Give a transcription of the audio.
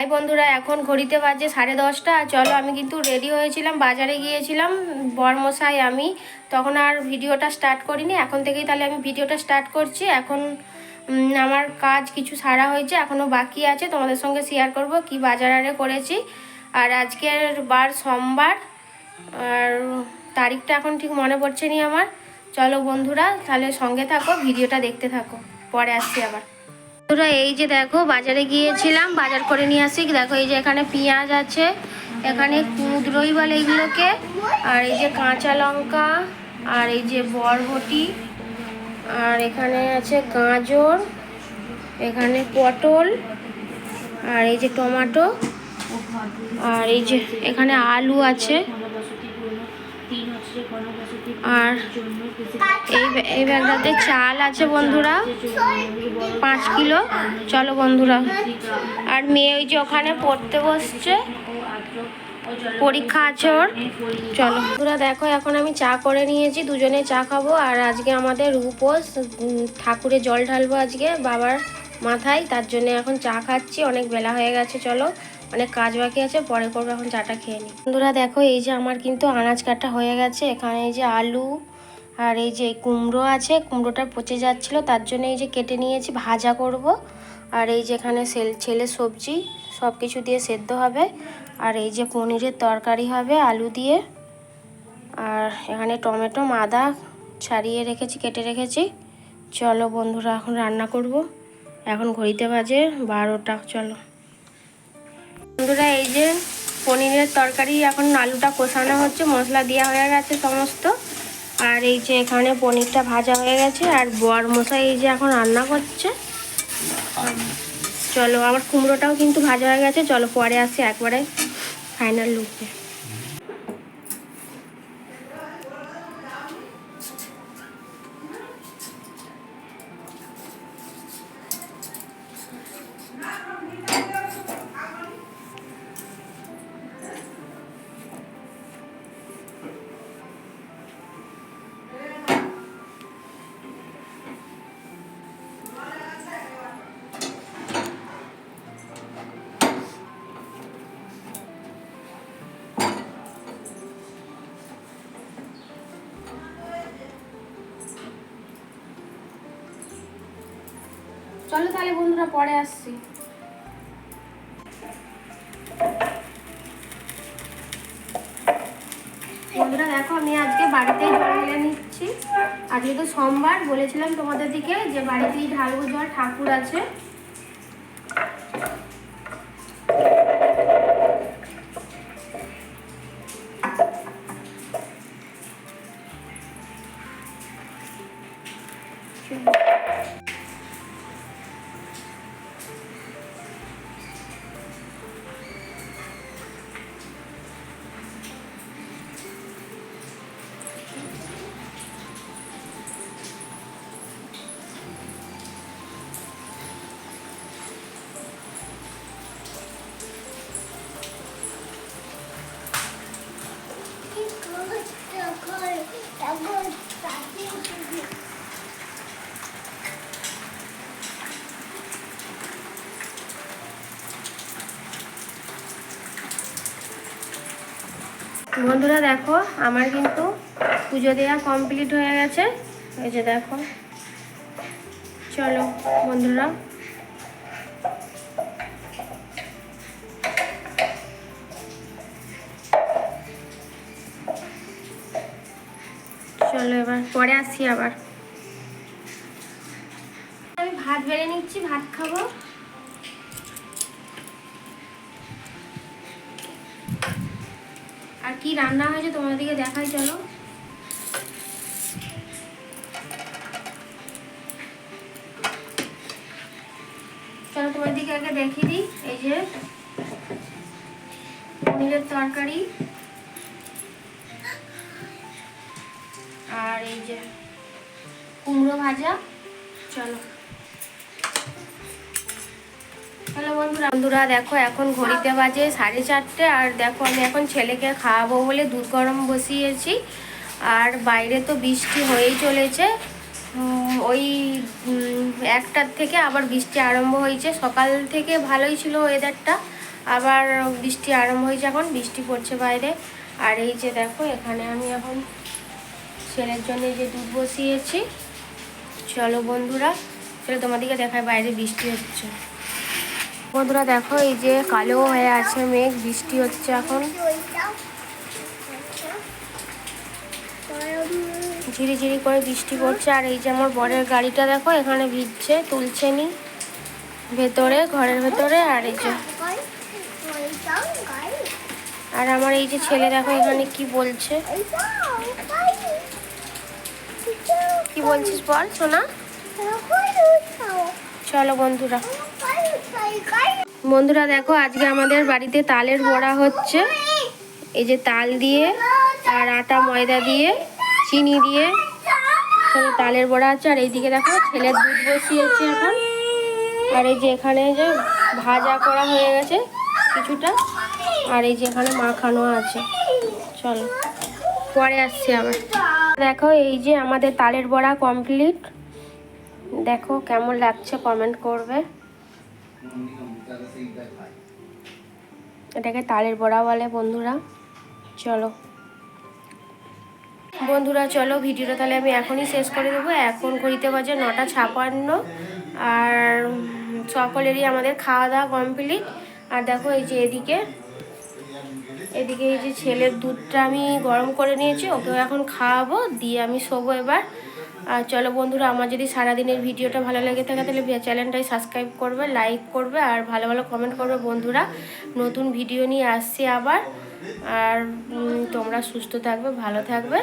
High বন্ধুরা, এখন ঘড়িতে বাজে সাড়ে দশটা। আর চলো, আমি কিন্তু রেডি হয়েছিলাম, বাজারে গিয়েছিলাম, বরমশাই, আমি। তখন আর ভিডিওটা স্টার্ট করিনি, এখন থেকেই তাহলে আমি ভিডিওটা স্টার্ট করছি। এখন আমার কাজ কিছু সারা হয়েছে এখনও বাকি আছে, তোমাদের সঙ্গে শেয়ার করব কি বাজার আরে করেছি। আর আজকের বার সোমবার, আর তারিখটা এখন ঠিক মনে পড়ছে নি আমার। চলো বন্ধুরা, তাহলে সঙ্গে থাকো, ভিডিওটা দেখতে থাকো, পরে আসছি আবার। বন্ধুরা, এই যে দেখো, বাজারে গিয়েছিলাম, বাজার করে নিয়ে আসি। দেখো, এই যে এখানে পেঁয়াজ আছে, এখানে কুঁদরোই বলে এগুলোকে। আর এই যে কাঁচা লঙ্কা, আর এই যে বরবটি, আর এখানে আছে গাজর, এখানে পটল, আর এই যে টমেটো, আর এই যে এখানে আলু আছে। আর এই এই ব্যাগটাতে চাল আছে বন্ধুরা, পাঁচ কিলো। চলো বন্ধুরা। আর মেয়ে ওই যে ওখানে পড়তে বসছে। পরীক্ষা আছে ওর। চলো। বন্ধুরা, দেখো, এখন আমি চা করে নিয়েছি। দুজনে চা খাব। আর আজকে আমাদের উপোস ঠাকুরে জল ঢালবো আজকে বাবার মাথায়। তার জন্য এখন চা খাচ্ছি। অনেক বেলা হয়ে গেছে, চলো। অনেক কাজ বাকি আছে, পরে করব, এখন চাটা খেয়ে নিই। বন্ধুরা দেখো, এই যে আমার কিন্তু আনাজ কাটা হয়ে গেছে। এখানে এই যে আলু আর এই যে কুমড়ো আছে, কুমড়োটা পচে যাচ্ছিল, তার জন্য এই যে কেটে নিয়েছি, ভাজা করব। আর এই যে এখানে সেল, ছেলে সবজি সব কিছু দিয়ে সেদ্ধ হবে। আর এই যে পনিরের তরকারি হবে আলু দিয়ে। আর এখানে টমেটো আদা ছাড়িয়ে রেখেছি, কেটে রেখেছি। চলো বন্ধুরা, এখন রান্না করব। এখন ঘড়িতে বাজে বারোটা, চলো। বন্ধুরা, এই যে পনিরের তরকারি, এখন আলুটা কষানো হচ্ছে, মশলা দেওয়া হয়ে গেছে সমস্ত। আর এই যে এখানে পনিরটা ভাজা হয়ে গেছে, আর বর মশাই এই যে এখন রান্না করছে। চলো আমার কুমড়োটাও কিন্তু ভাজা হয়ে গেছে, চলো পরে আসি একবারে ফাইনাল লুকে চলো তাহলে বন্ধুরা, পরে আসছি। বন্ধুরা, দেখো, আমি আজকে বাড়িতেই জল নিচ্ছি। আজকে তো সোমবার, বলেছিলাম তোমাদের দিকে যে বাড়িতেই ঢালবো জল ঠাকুর আছে। বন্ধুরা দেখো, আমার কিন্তু পুজো দেওয়া কমপ্লিট হয়ে গেছে। এই যে দেখো। চলো বন্ধুরা। চলো এবার, পরে আসি আবার। আমি ভাত বেড়ে নিচ্ছি, ভাত খাব। আর কি রান্না হয়েছে তোমাদেরকে দেখাই, চলো। চলো তোমাদেরকে আগে দেখিয়ে দিই, এই যে পনিরের তরকারি। আর এই যে কুমড়ো ভাজা, চলো। বন্ধুরা, দেখো এখন ঘড়িতে বাজে সাড়ে চারটে, আর দেখো আমি এখন ছেলেকে খাওয়াবো বলে দুধ গরম বসিয়েছি। আর বাইরে তো বৃষ্টি হয়েই চলেছে। ওই একটার থেকে আবার বৃষ্টি আরম্ভ হয়েছে। সকাল থেকে ভালোই ছিল ওয়েদারটা আবার বৃষ্টি আরম্ভ হয়েছে এখন, বৃষ্টি পড়ছে বাইরে। আর এই যে দেখো, এখানে আমি এখন ছেলের জন্য যে দুধ বসিয়েছি। চলো বন্ধুরা, চলো তোমাদেরকে দেখায় বাইরে বৃষ্টি হচ্ছে। বন্ধুরা দেখো, এই যে কালো হয়ে আছে মেঘ, বৃষ্টি হচ্ছে এখন। ঝিরি ঝিরি করে বৃষ্টি পড়ছে, আর এই যে আমার বরের গাড়িটা দেখো, এখানে ভিজছে, তুলছে নি। ভেতরে, ঘরের ভেতরে, আর এই যে। আর আমার এই যে ছেলে দেখো, এখানে কি বলছে? কি বলছিস বল, সোনা? চলো বন্ধুরা। বন্ধুরা দেখো, আজকে আমাদের বাড়িতে তালের বড়া হচ্ছে। এই যে তাল দিয়ে আর আটা ময়দা দিয়ে, চিনি দিয়ে তালের বড়া আছে আর এইদিকে দেখো, ছেলের দুধ বসিয়েছে এখন। আর এই যে এখানে যে ভাজা করা হয়ে গেছে কিছুটা, আর এই যে এখানে মাখানো আছে। চলো, পরে আসছি আবার। দেখো, এই যে আমাদের তালের বড়া কমপ্লিট দেখো কেমন লাগছে কমেন্ট করবে। এটাকে তালের বড়া বলে বন্ধুরা, চলো। বন্ধুরা, চলো, ভিডিওটা তাহলে আমি এখনই শেষ করে দেবো। এখন ঘড়িতে বাজে নটা ছাপান্ন, আর সকলেরই আমাদের খাওয়া দাওয়া কমপ্লিট আর দেখো এই যে এদিকে এদিকে এই যে ছেলের দুধটা আমি গরম করে নিয়েছি, ওকেও এখন খাওয়াবো, দিয়ে আমি শোবো এবার। আর চলো বন্ধুরা, আমার যদি সারাদিনের ভিডিওটা ভালো লাগে থাকে, তাহলে চ্যানেলটাই সাবস্ক্রাইব করবে লাইক করবে, আর ভালো ভালো কমেন্ট করবে বন্ধুরা। নতুন ভিডিও নিয়ে আসছি আবার। আর তোমরা সুস্থ থাকবে, ভালো থাকবে।